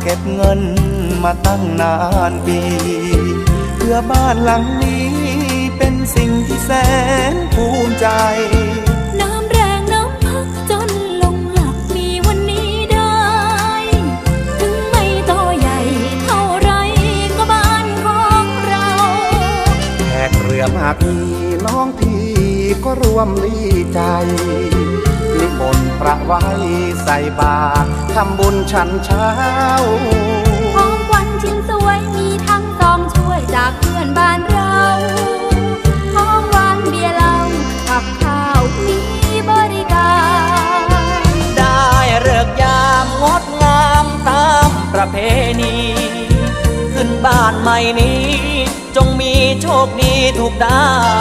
เก็บเงินมาตั้งนานปี เพื่อบ้านหลังนี้เป็นสิ่งที่แสนภูมิใจน้ำแรงน้ำพักจนลงหลักมีวันนี้ได้ ถึงไม่โตใหญ่เท่าไรก็บ้านของเราแขกเรือมากมีน้องพี่ก็ร่วมลีใจนิ มนต์พระไว้ใส่บาตรทำบุญฉันเช้า ของขวัญชิ้นสวยมีทั้งซองช่วยจากเพื่อนบ้านเราของหวานเบียร์เหล้ากับข้าวมีบริการ ได้เลิกยามงดงามตามประเพณี ขึ้นบ้านใหม่นี้ จงมีโชคดีทุกด้าน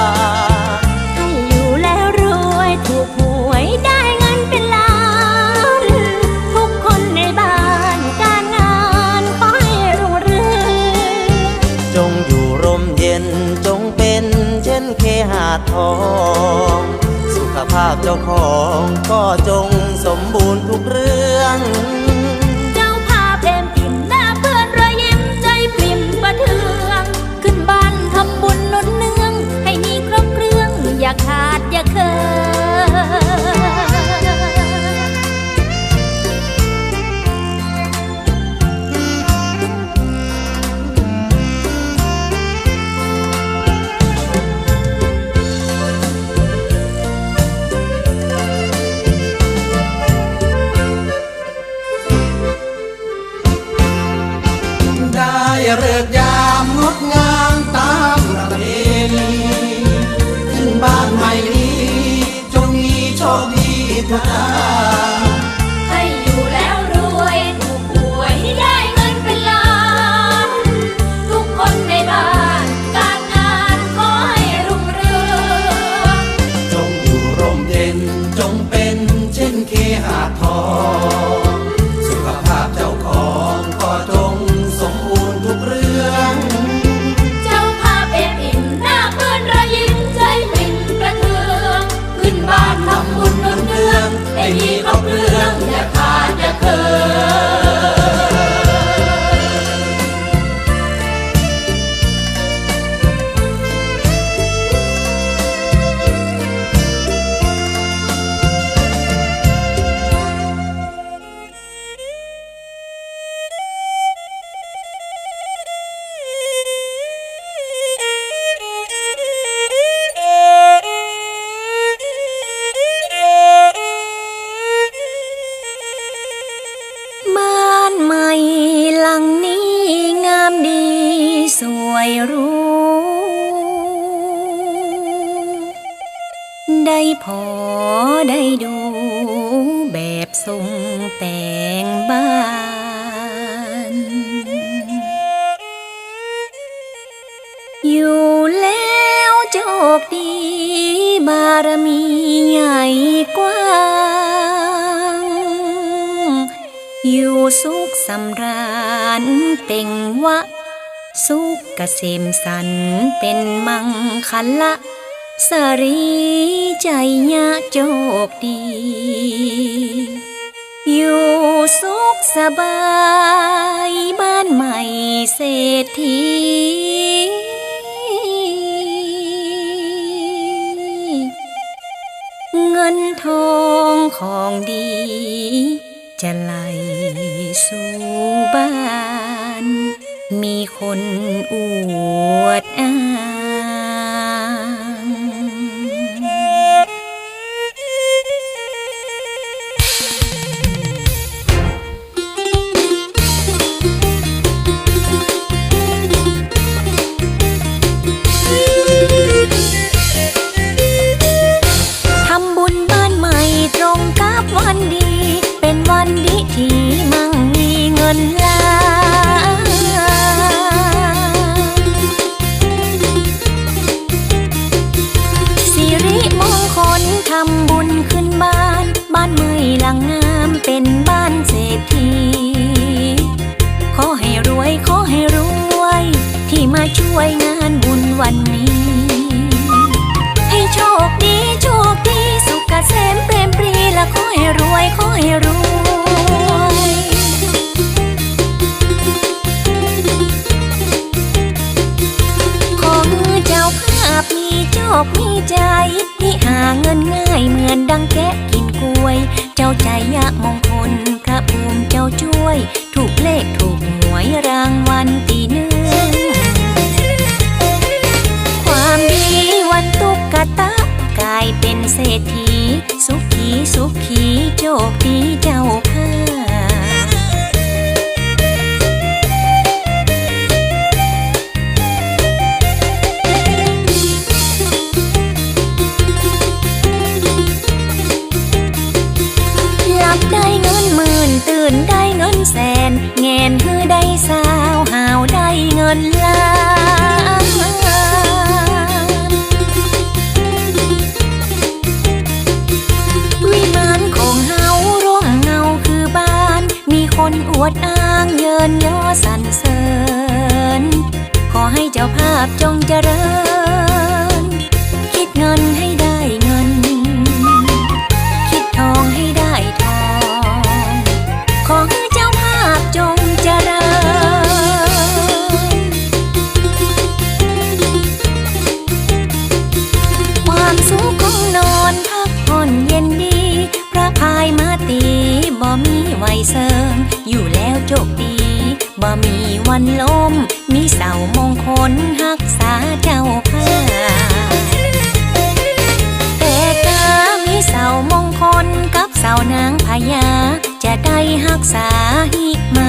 จ้าของก็จงสมบูรณ์ทุกเรื่อง ทานให้อยู่แล้วรวยถูกหวยได้เงินเป็นล้าน ทุกคนในบ้านการงานขอให้รุ่งเรืองจงอยู่ร่มเย็นจงเป็นเช่นเคหะทอง กว้าง อยู่สุขสำราญเต่งวะ สุขเกษมสันเป็นมังคันละสรีใจยะโจกดี อยู่สุขสบายบ้านใหม่เศรษฐี งินทองของดี จะไหลสู่บ้าน มีคนอวดอ้าง ขอมืเจ้าภาพมีโชคมีใจที่หาเงินง่ายเหมือนดังแกกินกล้วย เจ้าใจยะมงคลพระภูมเจ้าช่วย ถูกเลขถูกหวยรางวัลตีหนึ่งความดีวันตกกะตะกลายเป็นเศรษฐี สุขีสุขีโชคดีเจ้า อวดอ้างเยินย่อสรรเสริญ ขอให้เจ้าภาพจงเจริญ คิดเงินให้ เสริมอยู่แล้วโชคดีบ่มีวันล้ม มีเสามงคลหักษาเจ้าภาแต่กามีเสามงคลกับเสานางพญาจะได้หักษาหิมา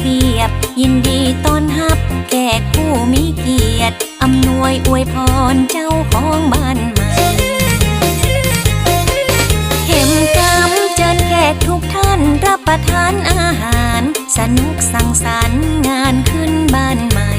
เบียบ ยินดีต้อนรับแขกผู้มีเกียรติอำนวยอวยพรเจ้าของบ้านใหม่เห็มกำเจิญแขกทุกท่านรับประทานอาหาร สนุกสังสรรค์งานขึ้นบ้านใหม่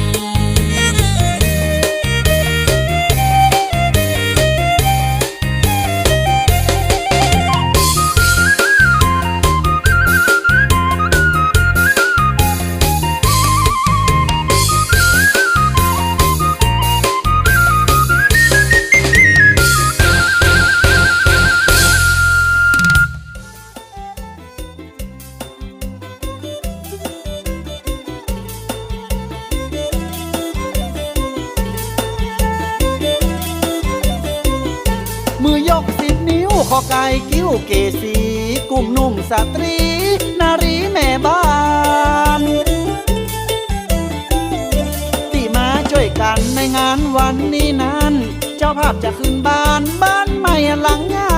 วันนี้นั้น เจ้าภาพจะขึ้นบ้านบ้านใหม่หลังงา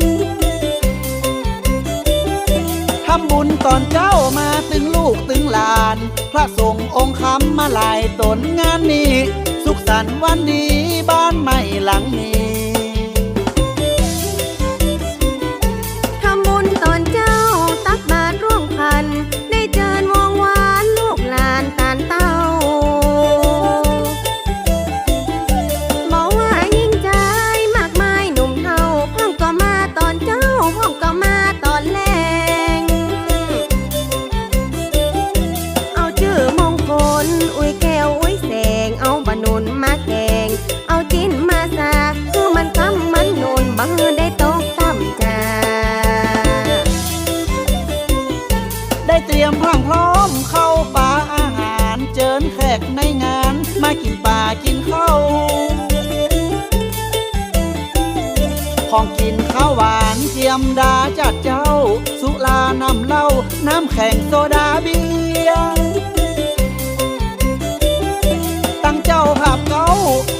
มทำบุญตอนเจ้ามาตึงลูกตึงหลาน พระสงฆ์องค์คำมาหลายตนงานนี้ สุขสันต์วันดีบ้านใหม่หลังนี้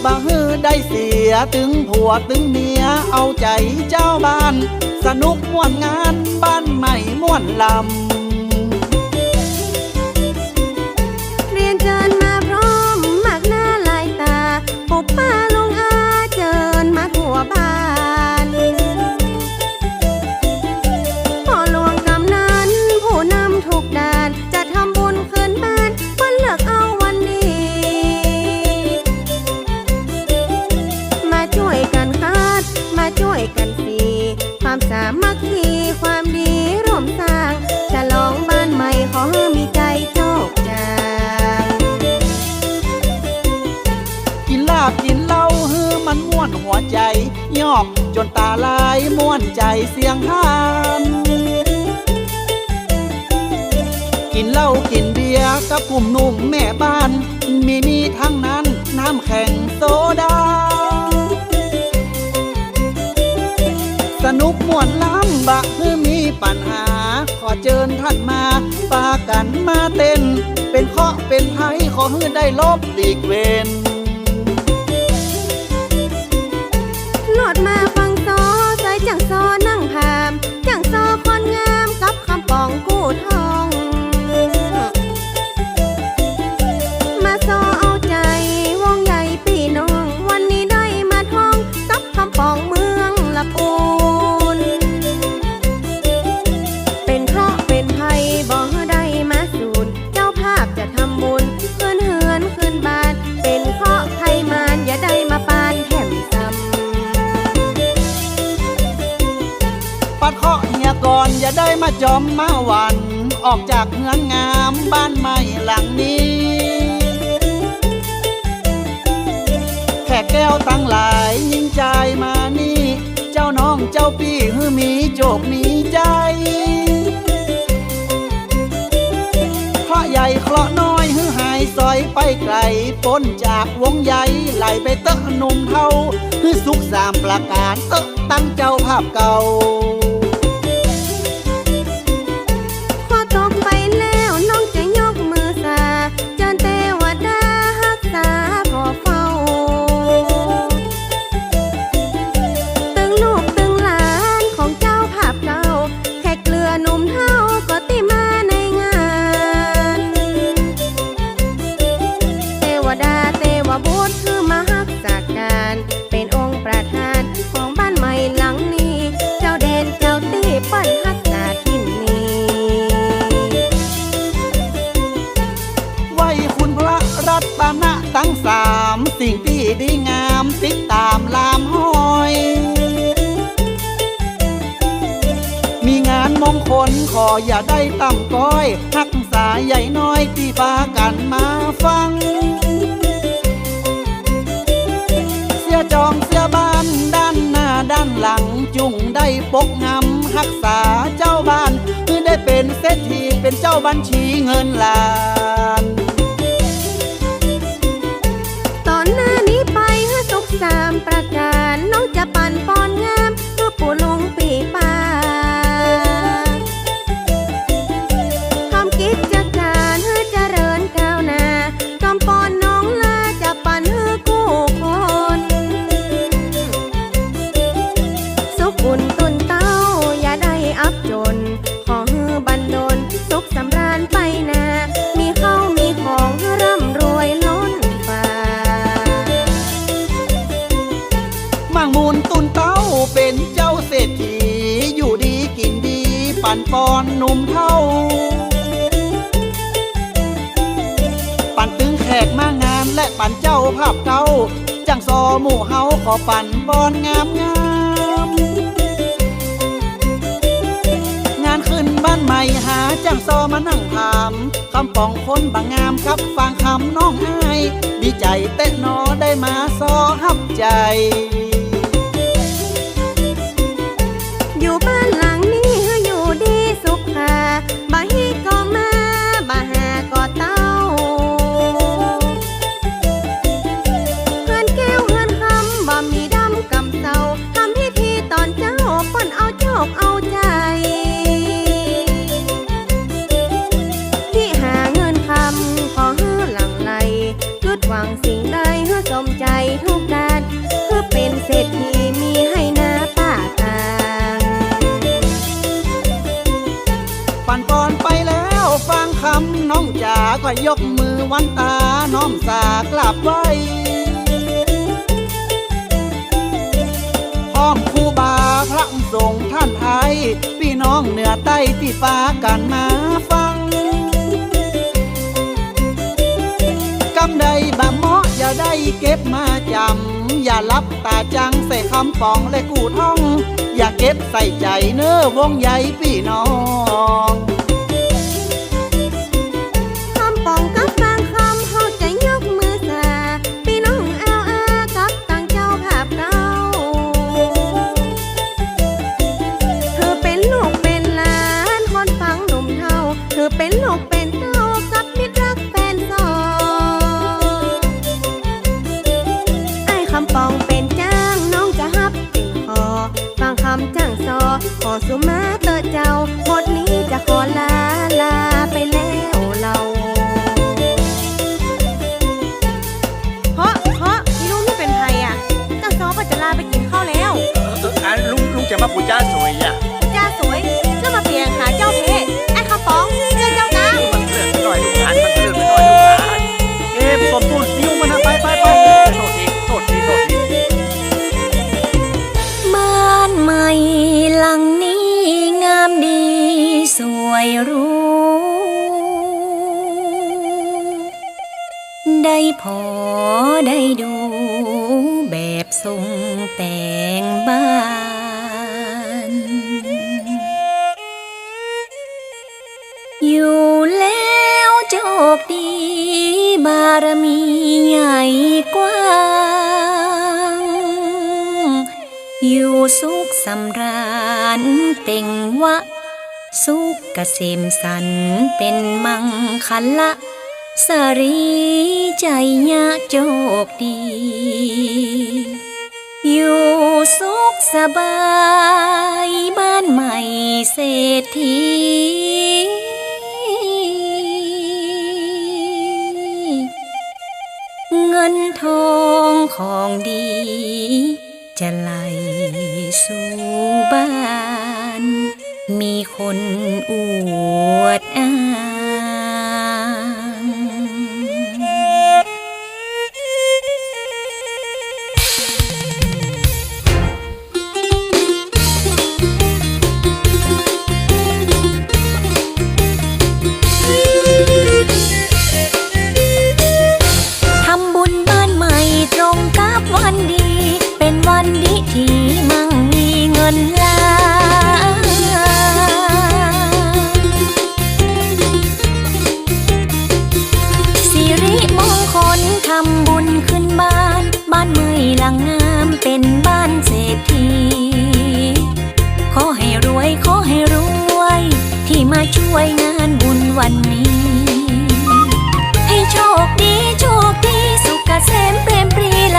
บางฮือได้เสียถึงผัวถึงเมียเอาใจเจ้าบ้าน สนุกม่วนงานบ้านใหม่ม่วนลำ เรียนเจิญมาพร้อมมากหน้าลายตาปุบป้าลงอาเจิญมาทั่วบ้าน สามัคคีความดีร่วมสร้างฉลองบ้านใหม่ขอมีใจโชคจางกินลาบกินเหล้าฮือมันม่วนหัวใจ ยอกจนตาลายม่วนใจเสียงหานกินเหล้ากินเบียร์กับกลุ่มหนุ่มแม่บ้าน มีมีทั้งนั้นน้ำแข็งโซดา นุกม่วนล้ำบะคือมีปัญหา ขอเชิญท่านมาปากันมาเต้น เป็นเคาะเป็นไทยขอให้ได้ลบดีกเวน เคาะเฮียก่อนอย่าได้มาจอมมาหวัน ออกจากเฮือนงามบ้านใหม่หลังนี้ แขกแก้วตั้งหลายยิ่งใจมานี่ เจ้าน้องเจ้าพี่ฮือมีโจกมีใจเคราะใหญ่เคราะน้อยฮือหายซอยไปไกลพ้นจากวงใหญ่ไหลไปเตะหนุ่มเทาฮือสุขสามประการเตะตั้งเจ้าภาพเก่า ขออย่าได้ต่ำก้อยหักษาใหญ่น้อยที่พากันมาฟัง เสียจองเสียบ้านด้านหน้าด้านหลัง จุงได้ปกงำรักษาเจ้าบ้านเพื่อได้เป็นเศรษฐีเป็นเจ้าบัญชีเงินล้านตอนหน้านี้ไปให้สุขสามประการ น้องจะปั่นปอนงามเพื่อปู่ลงปี นั่งถามคำปองคนบางงามครับฟังคำน้องอายดีใจเต้นนอได้มาซอฮับใจ อยยกมือวันตาน้อมสากลาบไว้พร้อมครูบาพระสงฆ์ท่านไทยพี่น้องเหนือใต้ที่ฟ้ากันมาฟังกำใดบะเมาะอย่าได้เก็บมาจำ อย่าลับตาจังใส่คำปองและกูท่อง อย่าเก็บใส่ใจเน้อวงใหญ่พี่น้อง จะมาปูจ้าสวยอะจ้าสวยแล้วมาเปลี่ยนขาเจ้าเพไอ้ข้าวป๋องเจ้าเจ้ากลางมันเลื่อนไปหน่อยลูกหลานมันเลื่อนไปหน่อยลูกหลานเอ๊ะสมบูรณ์นิ้วมันนะไปไปไปโทษทีโทษทีโทษทีบ้านใหม่หลังนี้งามดีสวยหรู้ได้พอารมีใหญ่กว้าง อยู่สุขสำราญเต่งวะ สุขเกษมสันเป็นมังคันละ สรีใจยะโชคดี อยู่สุขสบายบ้านใหม่เศรษฐี งินทองของดี จะไหลสู่บ้าน มีคนอวดอ้าง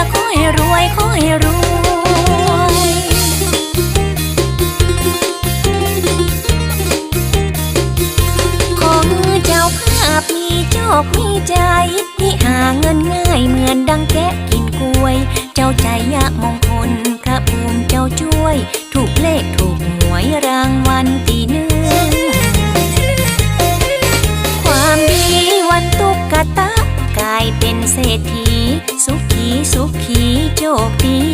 ละขอให้รวยขอให้รวยขอมือเจ้าภาพมีโชคมีใจที่หาเงินง่ายเหมือนดังแกะกินกล้วย เจ้าใจยะมงคลพระภูมิเจ้าช่วย ถูกเลขถูกหวยรางวัลตีหนึ่งความดีวันตุกกะตะกลายเป็นเศรษฐี โชคดี